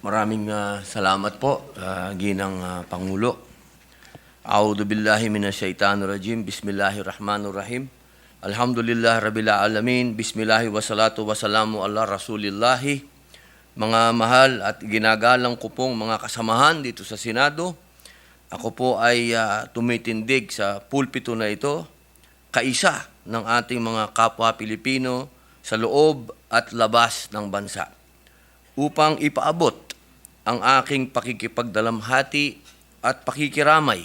Maraming ah, salamat po, ah, Ginang ah, Pangulo. A'udhu billahi minasyaitanir rajim. Bismillahirrahmanirrahim. Alhamdulillah rabbil alamin. Bismillahi wassalatu wassalamu ala rasulillahi. Mga mahal at ginagalang ko pong mga kasamahan dito sa Senado. Ako po ay ah, tumitindig sa pulpito na ito, kaisa ng ating mga kapwa Pilipino sa loob at labas ng bansa upang ipaabot ang aking pakikipagdalamhati at pakikiramay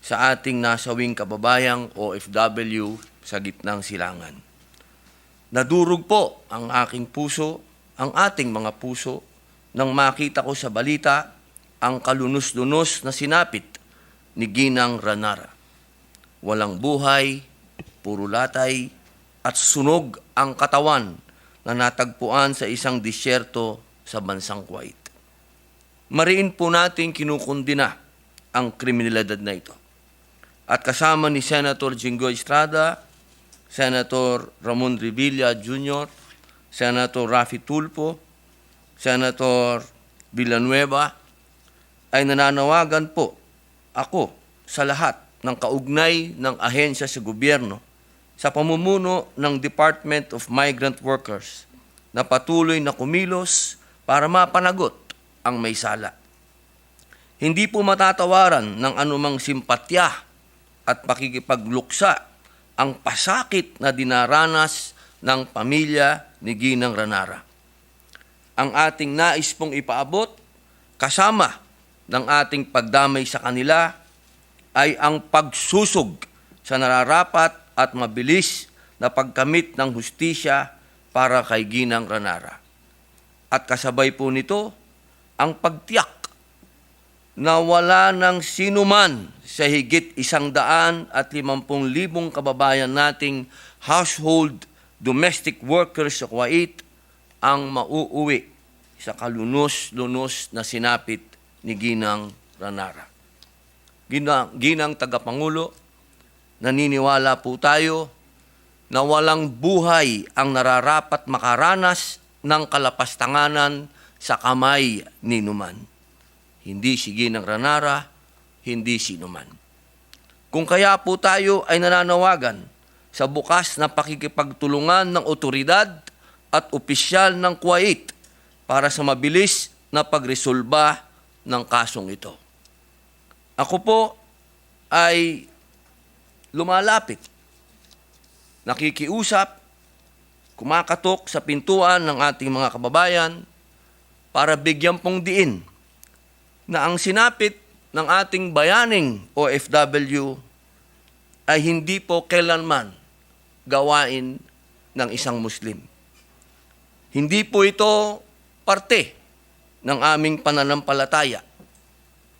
sa ating nasawing kababayang OFW sa gitnang silangan. Nadurog po ang aking puso, ang ating mga puso, nang makita ko sa balita ang kalunos-lunos na sinapit ni Ginang Ranara. Walang buhay, puro latay, at sunog ang katawan na natagpuan sa isang disyerto sa bansang Kuwait. Mariin po natin kinukundina ang kriminalidad na ito. At kasama ni Senator Jinggoy Estrada, Senator Ramon Revilla Jr., Senator Rafi Tulfo, Senator Villanueva, ay nananawagan po ako sa lahat ng kaugnay ng ahensya sa gobyerno sa pamumuno ng Department of Migrant Workers na patuloy na kumilos para mapanagot ang may sala. Hindi po matatawaran ng anumang simpatya at pakikipagluksa ang pasakit na dinaranas ng pamilya ni Ginang Ranara. Ang ating nais pong ipaabot kasama ng ating pagdamay sa kanila ay ang pagsusog sa nararapat at mabilis na pagkamit ng hustisya para kay Ginang Ranara. At kasabay po nito, ang pagtiyak na wala ng sinuman sa higit isang daan at limampung libong kababayan nating household domestic workers sa Kuwait ang mauuwi sa kalunos-lunos na sinapit ni Ginang Ranara. Ginang, Ginang Tagapangulo, naniniwala po tayo na walang buhay ang nararapat makaranas ng kalapastanganan sa kamay ni Numan. Hindi si Ginang Ranara, hindi si Numan. Kung kaya po tayo ay nananawagan sa bukas na pakikipagtulungan ng otoridad at opisyal ng Kuwait para sa mabilis na pagresolba ng kasong ito. Ako po ay lumalapit, nakikiusap, kumakatok sa pintuan ng ating mga kababayan para bigyan pong diin na ang sinapit ng ating bayaning OFW ay hindi po kailanman gawain ng isang Muslim. Hindi po ito parte ng aming pananampalataya.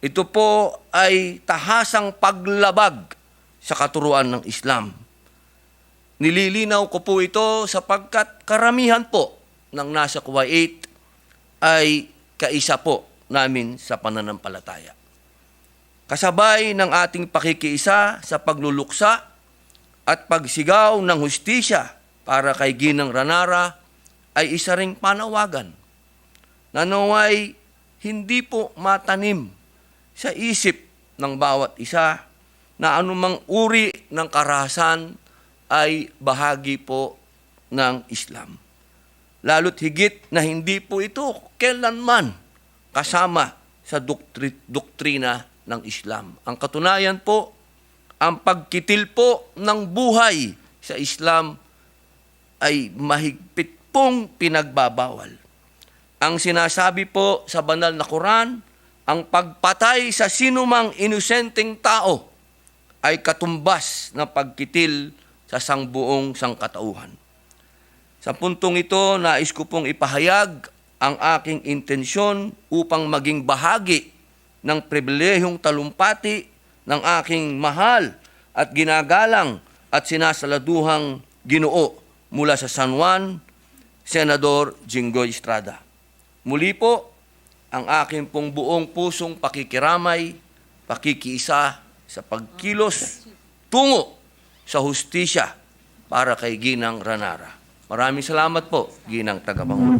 Ito po ay tahasang paglabag sa katuruan ng Islam. Nililinaw ko po ito sapagkat karamihan po ng nasa Kuwait ay kaisa po namin sa pananampalataya. Kasabay ng ating pakikiisa sa pagluluksa at pagsigaw ng hustisya para kay Ginang Ranara ay isa ring panawagan na naway hindi po matanim sa isip ng bawat isa na anumang uri ng karahasan ay bahagi po ng Islam. Lalo't higit na hindi po ito kailanman kasama sa doktri- doktrina ng Islam. Ang katunayan po, ang pagkitil po ng buhay sa Islam ay mahigpit pong pinagbabawal. Ang sinasabi po sa banal na Quran, ang pagpatay sa sinumang inosenteng tao ay katumbas ng pagkitil sa sangbuong sangkatauhan. Sa puntong ito, nais ko pong ipahayag ang aking intensyon upang maging bahagi ng pribilehong talumpati ng aking mahal at ginagalang at sinasaladuhang ginoo mula sa San Juan, Senador Jinggoy Estrada. Muli po, ang aking pong buong pusong pakikiramay, pakikiisa sa pagkilos tungo sa hustisya para kay Ginang Ranara. Maraming salamat po, Ginang Tagapangulo.